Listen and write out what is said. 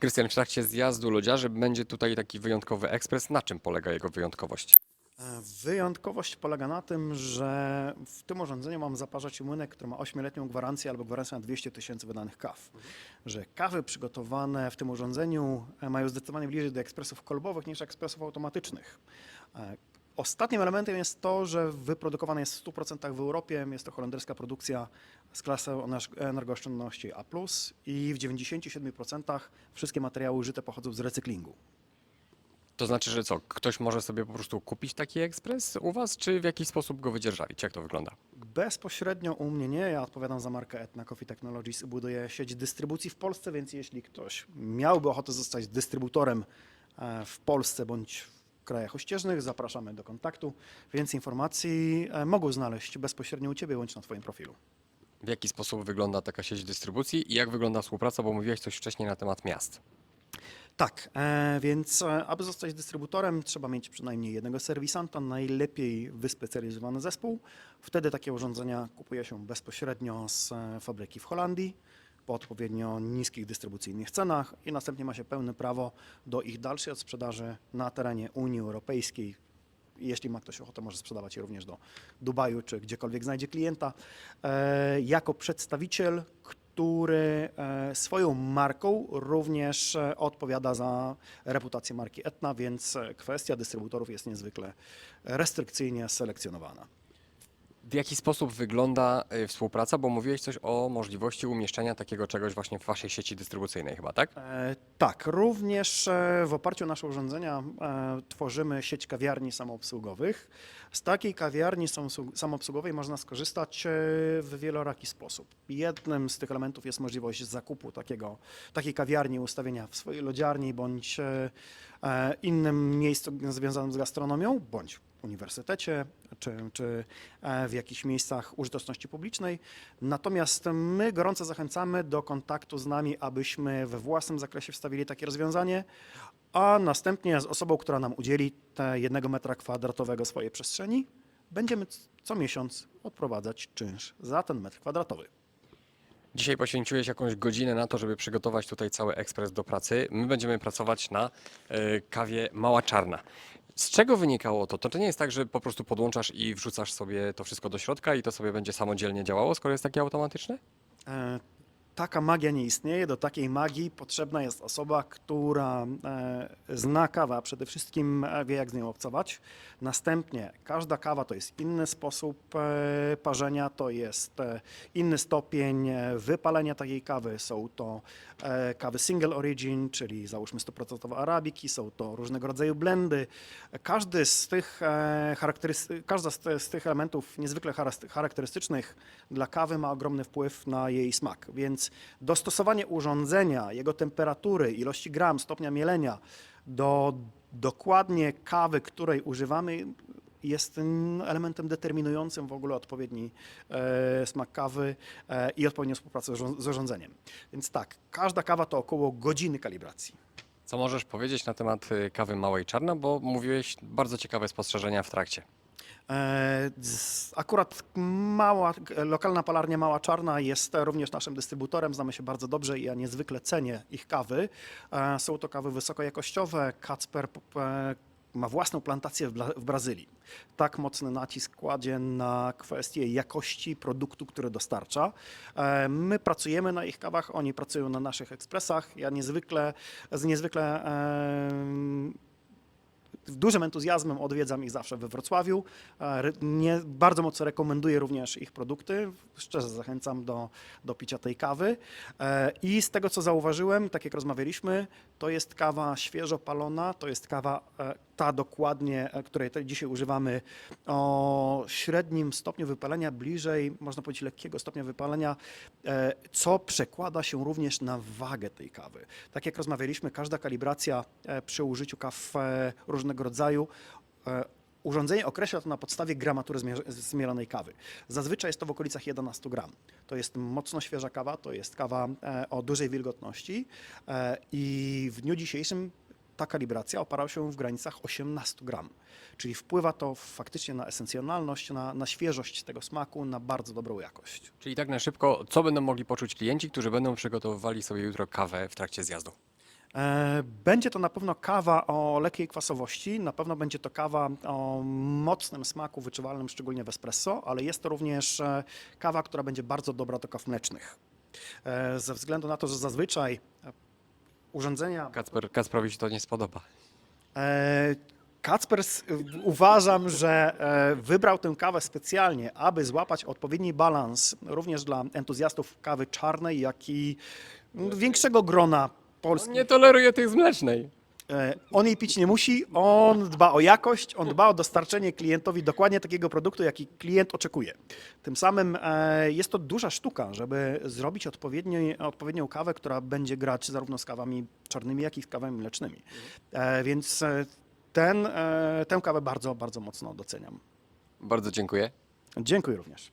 Krystian, w trakcie zjazdu lodziarzy będzie tutaj taki wyjątkowy ekspres. Na czym polega jego wyjątkowość? E, Wyjątkowość polega na tym, że w tym urządzeniu mam zaparzać młynek, który ma 8-letnią gwarancję albo gwarancję na 200 tysięcy wydanych kaw. Że kawy przygotowane w tym urządzeniu e, mają zdecydowanie bliżej do ekspresów kolbowych niż ekspresów automatycznych. Ostatnim elementem jest to, że wyprodukowane jest w 100% w Europie. Jest to holenderska produkcja z klasą ener- energooszczędności A+, i w 97% wszystkie materiały użyte pochodzą z recyklingu. To znaczy, że co, ktoś może sobie po prostu kupić taki ekspres u Was, czy w jakiś sposób go wydzierżawić? Jak to wygląda? Bezpośrednio u mnie nie, ja odpowiadam za markę Etna Coffee Technologies i buduję sieć dystrybucji w Polsce, więc jeśli ktoś miałby ochotę zostać dystrybutorem e, w Polsce bądź krajach ościeżnych, zapraszamy do kontaktu. Więcej informacji e, mogą znaleźć bezpośrednio u Ciebie bądź na Twoim profilu. W jaki sposób wygląda taka sieć dystrybucji i jak wygląda współpraca, bo mówiłeś coś wcześniej na temat miast. Tak, e, więc e, aby zostać dystrybutorem, trzeba mieć przynajmniej jednego serwisanta, najlepiej wyspecjalizowany zespół. Wtedy takie urządzenia kupuje się bezpośrednio z fabryki w Holandii po odpowiednio niskich dystrybucyjnych cenach i następnie ma się pełne prawo do ich dalszej odsprzedaży na terenie Unii Europejskiej. Jeśli ma ktoś ochotę, może sprzedawać je również do Dubaju czy gdziekolwiek znajdzie klienta. E, jako przedstawiciel, który e, swoją marką również e, odpowiada za reputację marki Etna, więc kwestia dystrybutorów jest niezwykle restrykcyjnie selekcjonowana. W jaki sposób wygląda y, współpraca, bo mówiłeś coś o możliwości umieszczenia takiego czegoś właśnie w Waszej sieci dystrybucyjnej chyba, tak? E, Tak, również e, w oparciu o nasze urządzenia e, tworzymy sieć kawiarni samoobsługowych. Z takiej kawiarni samoobsługowej można skorzystać e, w wieloraki sposób. Jednym z tych elementów jest możliwość zakupu takiego, takiej kawiarni, ustawienia w swojej lodziarni bądź e, innym miejscu związanym z gastronomią, bądź uniwersytecie, czy, czy e, w jakichś miejscach użyteczności publicznej. Natomiast my gorąco zachęcamy do kontaktu z nami, abyśmy we własnym zakresie wstawili takie rozwiązanie, a następnie z osobą, która nam udzieli te jednego metra kwadratowego swojej przestrzeni, będziemy co miesiąc odprowadzać czynsz za ten metr kwadratowy. Dzisiaj poświęciłeś jakąś godzinę na to, żeby przygotować tutaj cały ekspres do pracy. My będziemy pracować na y, kawie Mała Czarna. Z czego wynikało to? To, to nie jest tak, że po prostu podłączasz i wrzucasz sobie to wszystko do środka i to sobie będzie samodzielnie działało, skoro jest takie automatyczne? E, Taka magia nie istnieje. Do takiej magii potrzebna jest osoba, która e, zna kawę, a przede wszystkim e, wie, jak z nią obcować. Następnie każda kawa to jest inny sposób e, parzenia, to jest inny stopień wypalenia takiej kawy. Są to kawy single origin, czyli załóżmy 100% arabiki, są to różnego rodzaju blendy. Każdy z tych, charakterysty- każda z, tych elementów niezwykle charakterystycznych dla kawy ma ogromny wpływ na jej smak, więc dostosowanie urządzenia, jego temperatury, ilości gram, stopnia mielenia do dokładnie kawy, której używamy, jest mm, elementem determinującym w ogóle odpowiedni e, smak kawy e, i odpowiednią współpracę z urząd- z urządzeniem. Więc tak, każda kawa to około godziny kalibracji. Co możesz powiedzieć na temat y, kawy Małej Czarna, bo mówiłeś bardzo ciekawe spostrzeżenia w trakcie. E, Akurat mała, lokalna palarnia Mała Czarna jest również naszym dystrybutorem. Znamy się bardzo dobrze i ja niezwykle cenię ich kawy. E, Są to kawy wysokojakościowe. Kacper ma własną plantację w, Brazylii. Tak mocny nacisk kładzie na kwestię jakości produktu, który dostarcza. E, My pracujemy na ich kawach, oni pracują na naszych ekspresach. Ja niezwykle, z niezwykle dużym entuzjazmem odwiedzam ich zawsze we Wrocławiu. E, Nie, bardzo mocno rekomenduję również ich produkty. Szczerze zachęcam do, do picia tej kawy. E, I z tego, co zauważyłem, tak jak rozmawialiśmy, to jest kawa świeżo palona, to jest kawa e, ta dokładnie, e, której dzisiaj używamy o średnim stopniu wypalenia, bliżej, można powiedzieć, lekkiego stopnia wypalenia, e, co przekłada się również na wagę tej kawy. Tak jak rozmawialiśmy, każda kalibracja e, przy użyciu kaw różnego rodzaju Urządzenie określa to na podstawie gramatury zmielonej kawy. Zazwyczaj jest to w okolicach 11 gram. To jest mocno świeża kawa, to jest kawa o dużej wilgotności i w dniu dzisiejszym ta kalibracja oparła się w granicach 18 gram. Czyli wpływa to faktycznie na esencjonalność, na, na świeżość tego smaku, na bardzo dobrą jakość. Czyli tak na szybko, co będą mogli poczuć klienci, którzy będą przygotowywali sobie jutro kawę w trakcie zjazdu? E, Będzie to na pewno kawa o lekkiej kwasowości, na pewno będzie to kawa o mocnym smaku wyczuwalnym, szczególnie w espresso, ale jest to również e, kawa, która będzie bardzo dobra do kaw mlecznych. E, Ze względu na to, że zazwyczaj urządzenia Kacper, Kacprowi się to nie spodoba. E, Kacpers y, uważam, że e, wybrał tę kawę specjalnie, aby złapać odpowiedni balans również dla entuzjastów kawy czarnej, jak i mm, większego grona On polskich. nie toleruje tych z mlecznej. E, On jej pić nie musi, on dba o jakość, on dba o dostarczenie klientowi dokładnie takiego produktu, jaki klient oczekuje. Tym samym e, jest to duża sztuka, żeby zrobić odpowiedni, odpowiednią kawę, która będzie grać zarówno z kawami czarnymi, jak i z kawami mlecznymi. E, Więc ten, tę kawę bardzo, bardzo mocno doceniam. Bardzo dziękuję. Dziękuję również.